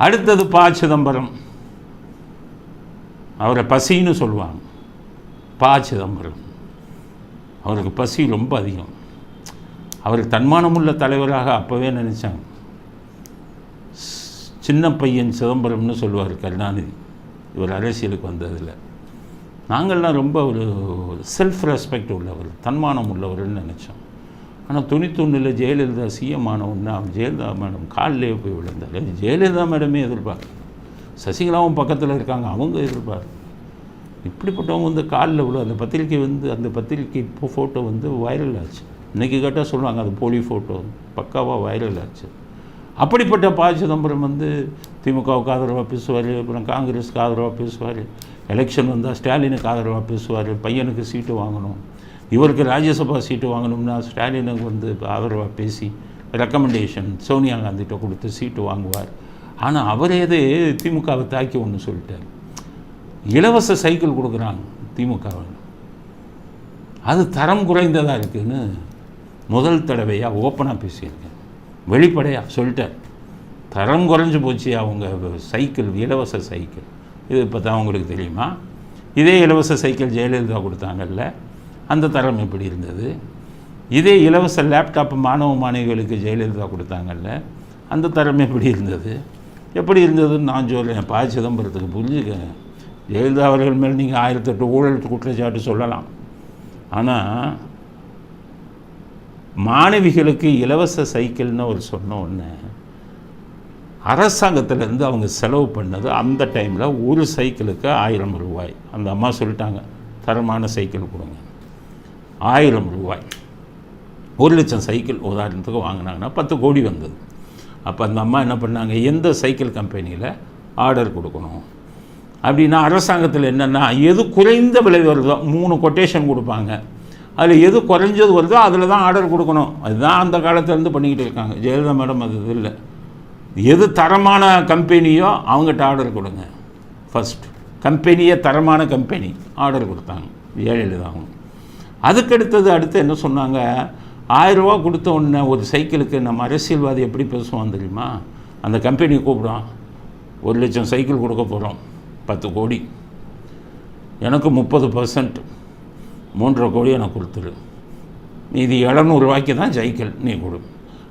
அடுத்தது ப சிதம்பரம். அவரை பசின்னு சொல்லுவாங்க. ப சிதம்பரம். அவருக்கு பசி ரொம்ப அதிகம். அவர் தன்மானமுள்ள தலைவராக அப்போவே நினச்சாங்க. சின்ன பையன் சிதம்பரம்னு சொல்லுவார் கருணாநிதி. இவர் அரசியலுக்கு வந்ததில் நாங்கள்லாம் ரொம்ப ஒரு செல்ஃப் ரெஸ்பெக்ட் உள்ளவர் தன்மானம் உள்ளவர்னு நினச்சோம். ஆனால் துணித்துண்ணில் ஜெயலலிதா சிஎம் ஆனவுடனே அவன் ஜெயலலிதா மேடம் காலிலே போய் விழுந்தார். ஜெயலலிதா மேடமே எதிர்பார்க்க சசிகலாவும் பக்கத்தில் இருக்காங்க அவங்க எதிர்பார். இப்படிப்பட்டவங்க வந்து காலில் விழு அந்த பத்திரிக்கை வந்து அந்த பத்திரிக்கை ஃபோட்டோ வந்து வைரல் ஆச்சு. இன்றைக்கி கேட்டால் சொல்லுவாங்க அது போலி ஃபோட்டோ பக்காவாக வைரல் ஆச்சு. அப்படிப்பட்ட ப. சிதம்பரம் வந்து திமுகவுக்கு ஆதரவாக பேசுவார் அப்புறம் காங்கிரஸுக்கு ஆதரவாக பேசுவார். எலெக்ஷன் வந்தால் ஸ்டாலினுக்கு ஆதரவாக பேசுவார் பையனுக்கு சீட்டு வாங்கணும். இவருக்கு ராஜ்யசபா சீட்டு வாங்கணும்னா ஸ்டாலினுக்கு வந்து ஆதரவாக பேசி ரெக்கமெண்டேஷன் சோனியா காந்திகிட்ட கொடுத்து சீட்டு வாங்குவார். ஆனால் அவரேது திமுகவை தாக்கி ஒன்று சொல்லிட்டார். இலவச சைக்கிள் கொடுக்குறாங்க திமுகவில் அது தரம் குறைந்ததாக இருக்குதுன்னு முதல் தடவையாக ஓப்பனாக பேசியிருக்கேன். வெளிப்படையாக சொல்லிட்டார். தரம் குறைஞ்சு போச்சு அவங்க சைக்கிள் இலவச சைக்கிள். இது இப்போ தான் அவங்களுக்கு தெரியுமா? இதே இலவச சைக்கிள் ஜெயலலிதா கொடுத்தாங்கல்ல. அந்த தரம் எப்படி இருந்தது. இதே இலவச லேப்டாப் மாணவ மாணவிகளுக்கு ஜெயலலிதா கொடுத்தாங்கல்ல அந்த தரம் எப்படி இருந்தது? எப்படி இருந்ததுன்னு நான் சொல்கிறேன் பா சிதம்பரத்துக்கு புரிஞ்சுக்கங்க ஜெயலலிதா அவர்கள் மேல் நீங்கள் ஆயிரத்தெட்டு ஊழல் குற்றச்சாட்டு சொல்லலாம். ஆனால் மாணவிகளுக்கு இலவச சைக்கிள்னு ஒரு சொன்ன உடனே அரசாங்கத்திலேருந்து அவங்க செலவு பண்ணது அந்த டைமில் ஒரு சைக்கிளுக்கு ஆயிரம் ரூபாய். அந்த அம்மா சொல்லிட்டாங்க தரமான சைக்கிள் கொடுங்க. ஆயிரம் ரூபாய். ஒரு லட்சம் சைக்கிள் உதாரணத்துக்கு வாங்கினாங்கன்னா பத்து கோடி வந்தது. அப்போ அந்த அம்மா என்ன பண்ணாங்க? எந்த சைக்கிள் கம்பெனியில் ஆர்டர் கொடுக்கணும்? அப்படின்னா அரசாங்கத்தில் என்னென்னா எது குறைந்த விலை வருதோ மூணு கொட்டேஷன் கொடுப்பாங்க. அதில் எது குறைஞ்சது வருதோ அதில் தான் ஆர்டர் கொடுக்கணும். அதுதான் அந்த காலத்துலேருந்து பண்ணிக்கிட்டு இருக்காங்க. ஜெயலலிதா மேடம் அது இல்லை. எது தரமான கம்பெனியோ அவங்ககிட்ட ஆர்டர் கொடுங்க. ஃபஸ்ட் கம்பெனியே தரமான கம்பெனி. ஆர்டர் கொடுத்தாங்க. ஜெயலலிதா அவங்க அதுக்கடுத்தது அடுத்து என்ன சொன்னாங்க? ஆயிரரூவா கொடுத்த உடனே ஒரு சைக்கிளுக்கு நம்ம அரசியல்வாதி எப்படி பேசுவான் தெரியுமா? அந்த கம்பெனி கூப்பிடுவான் ஒரு லட்சம் சைக்கிள் கொடுக்க போகிறோம் பத்து கோடி. எனக்கு முப்பது பர்சன்ட் மூன்றரை கோடி எனக்கு கொடுத்துரு. மீதி எழுநூறுவாய்க்கு தான் சைக்கிள் நீ கொடு.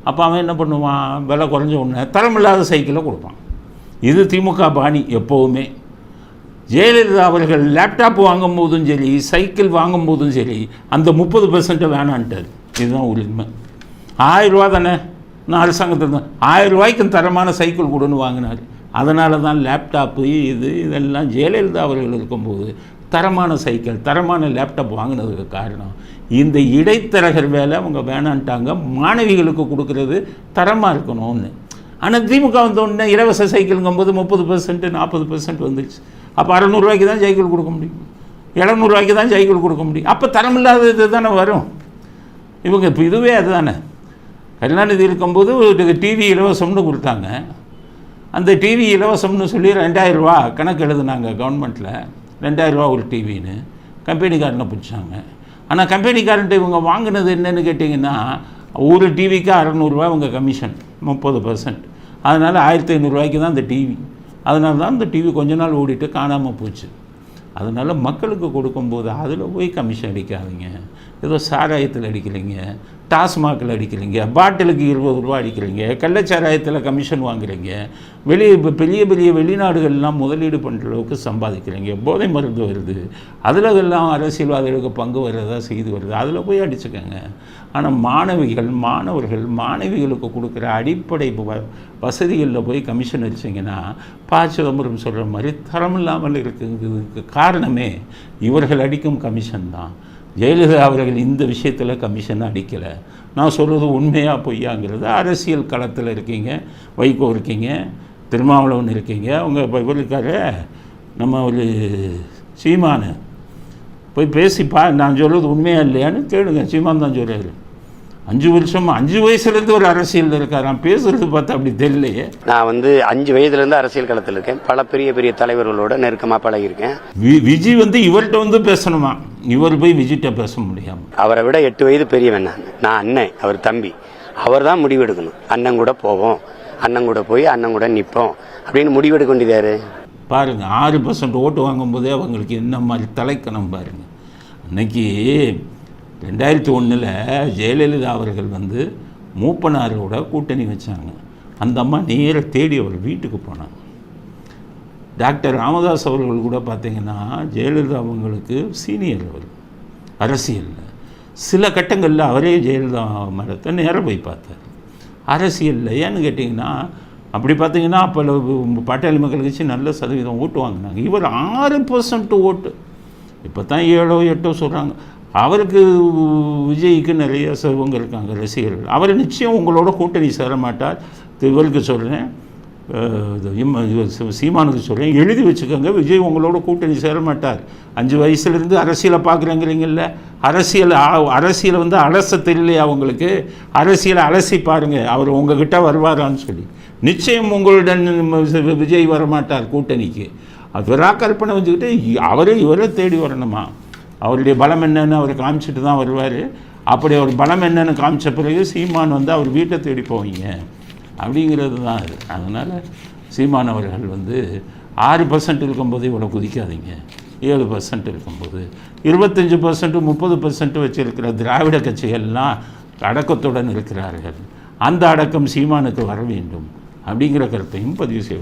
அப்போ அவன் என்ன பண்ணுவான்? விலை குறைஞ்ச உடனே தரமில்லாத சைக்கிளை கொடுப்பான். இது திமுக பாணி எப்போவுமே. ஜெயலலிதா அவர்கள் லேப்டாப் வாங்கும் போதும் சரி சைக்கிள் வாங்கும் போதும் சரி அந்த முப்பது பெர்சன்ட்டை வேணான்ட்டார். இதுதான் உரிமை. ஆயிரம் தானே? நான் அரசாங்கத்தில் தான் ஆயிரம் ரூபாய்க்கு தரமான சைக்கிள் கொடுன்னு வாங்கினார். அதனால தான் லேப்டாப்பு இது இதெல்லாம் ஜெயலலிதா அவர்கள் இருக்கும்போது தரமான சைக்கிள் தரமான லேப்டாப் வாங்கினதுக்கு காரணம் இந்த இடைத்தரகர் வேலை அவங்க வேணான்ட்டாங்க. மாணவிகளுக்கு கொடுக்கறது தரமாக இருக்கணும்னு. ஆனால் திமுக வந்தோடனே இலவச சைக்கிளுங்கும்போது முப்பது பெர்சன்ட்டு நாற்பது பெர்சன்ட் வந்துச்சு அப்போ அறநூறுவாய்க்கு தான் சைக்கிள் கொடுக்க முடியும். எழுநூறுவாய்க்கு தான் சைக்கிள் கொடுக்க முடியும். அப்போ தரம் இல்லாத தானே வரும்? இவங்க இப்போ இதுவே அதுதானே. கருணாநிதி இருக்கும்போது டிவி இலவசம்னு கொடுத்தாங்க. அந்த டிவி இலவசம்னு சொல்லி ரெண்டாயிரரூவா கணக்கு எழுதுனாங்க கவர்மெண்ட்டில் ரெண்டாயிரரூவா ஒரு டிவின்னு கம்பெனிக்காரனை பிடிச்சாங்க. ஆனால் கம்பெனிக்காரன்ட்டு இவங்க வாங்கினது என்னென்னு கேட்டிங்கன்னா ஒரு டிவிக்கு அறநூறுரூவா இவங்க கமிஷன் முப்பது பர்சன்ட் அதனால் ஆயிரத்தி ஐநூறுரூவாய்க்கு தான் அந்த டிவி அதனால தான் அந்த டிவி கொஞ்ச நாள் ஓடிட்டு காணாமல் போச்சு. அதனால் மக்களுக்கு கொடுக்கும்போது அதில் போய் கமிஷன் அடிக்காதீங்க. ஏதோ சாராயத்தில் அடிக்கலைங்க. டாஸ்மாகில் அடிக்கிறீங்க பாட்டிலுக்கு இருபது ரூபா அடிக்கிறீங்க கள்ளச்சாராயத்தில் கமிஷன் வாங்குறீங்க வெளியே இப்போ பெரிய பெரிய வெளிநாடுகள்லாம் முதலீடு பண்ணுற அளவுக்கு சம்பாதிக்கிறீங்க போதை மருந்து வருது அதில் எல்லாம் அரசியல்வாதிகளுக்கு பங்கு வர்றதா செய்து வருது அதில் போய் அடிச்சுக்கோங்க. ஆனால் மாணவிகள் மாணவர்கள் மாணவிகளுக்கு கொடுக்குற அடிப்படை வ- வசதிகளில் போய் கமிஷன் அடிச்சிங்கன்னா ப. சிதம்பரம் சொல்கிற மாதிரி தரம் இல்லாமல் இருக்குங்கிறதுக்கு காரணமே இவர்கள் அடிக்கும் கமிஷன் தான். ஜெயலலிதா அவர்கள் இந்த விஷயத்தில் கமிஷன் அடிக்கலை. நான் சொல்கிறது உண்மையாக பொய்யாங்கிறது அரசியல் களத்தில் இருக்கீங்க வைகோ இருக்கீங்க திருமாவளவன் இருக்கீங்க அவங்க இப்போ இவர் நம்ம ஒரு சீமானு. போய் பேசிப்பா நான் சொல்கிறது உண்மையாக இல்லையான்னு கேளுங்க சீமான் தான் சொல்கிறாரு அஞ்சு வருஷமா அஞ்சு வயசுலேருந்து ஒரு அரசியல் இருக்காராம் பேசுறது பார்த்தா அப்படி தெரியலையே. நான் வந்து அஞ்சு வயதுல இருந்து அரசியல் களத்தில் இருக்கேன். பல பெரிய பெரிய தலைவர்களோட நெருக்கமா பழகியிருக்கேன். விஜய் வந்து இவர்கிட்ட வந்து பேசணுமா? இவர் போய் விஜய்கிட்ட பேச முடியாம. அவரை விட எட்டு வயது பெரியவன் நான். நான் அண்ணன் அவர் தம்பி. அவர் தான் முடிவெடுக்கணும். அண்ணன் கூட போவோம். அண்ணன் கூட போய் அண்ணன் கூட நிற்போம். அப்படின்னு முடிவெடுக்க வேண்டியதாரு பாருங்க ஆறு பர்சன்ட் ஓட்டு வாங்கும்போதே அவங்களுக்கு என்ன மாதிரி தலைக்கணம் பாருங்க. அன்னைக்கு ரெண்டாயிரத்தி ஒன்றில் ஜெயலலிதா அவர்கள் வந்து மூப்பனாரோட கூட்டணி வச்சாங்க. அந்த அம்மா நேராக தேடி அவர் வீட்டுக்கு போனாங்க. டாக்டர் ராமதாஸ் அவர்கள் கூட பார்த்தீங்கன்னா ஜெயலலிதா அவங்களுக்கு சீனியர் அவர் அரசியலில். சில கட்டங்களில் அவரே ஜெயலலிதா மரத்தை நேராக போய் பார்த்தார். அரசியலில் ஏன்னு கேட்டிங்கன்னா அப்படி பார்த்தீங்கன்னா அப்போ பாட்டாளி மக்கள் கட்சி நல்ல சதவீதம் ஓட்டு வாங்கினாங்க. இவர் ஆறு பர்சன்ட் ஓட்டு. இப்போ தான் ஏழோ எட்டோ சொல்கிறாங்க அவருக்கு விஜய்க்கு நிறைய சிவங்க இருக்காங்க ரசிகர்கள். அவர் நிச்சயம் உங்களோட கூட்டணி சேர மாட்டார். இவருக்கு சொல்கிறேன் சீமானுக்கு சொல்கிறேன் எழுதி வச்சுக்கோங்க விஜய் உங்களோட கூட்டணி சேர மாட்டார். அஞ்சு வயசுலேருந்து அரசியலை பார்க்குறேங்கிறீங்கல்ல? அரசியல் அரசியல் அரசியலை வந்து அலச இல்லையா உங்களுக்கு? அரசியலை அலசி பாருங்கள் அவர் உங்ககிட்ட வருவாரான்னு சொல்லி. நிச்சயம் உங்களுடன் விஜய் வரமாட்டார் கூட்டணிக்கு. அவரா கற்பனை வச்சுக்கிட்டு அவரே இவரை தேடி வரணுமா? அவருடைய பலம் என்னன்னு அவர் காமிச்சிட்டு தான் வருவார். அப்படி அவர் பலம் என்னன்னு காமிச்ச பிறகு சீமான் வந்து அவர் வீட்டை தேடி போவீங்க. அப்படிங்கிறது தான் அது. அதனால் சீமான் அவர்கள் வந்து ஆறு பர்சன்ட் இருக்கும்போது இவ்வளோ குதிக்காதீங்க. ஏழு பர்சன்ட் இருக்கும்போது. இருபத்தஞ்சி பர்சன்ட்டு முப்பது பர்சன்ட்டு வச்சுருக்கிற திராவிட கட்சிகள்லாம் அடக்கத்துடன் இருக்கிறார்கள். அந்த அடக்கம் சீமானுக்கு வர வேண்டும். அப்படிங்கிற கருத்தையும் பதிவு செய்வோம்.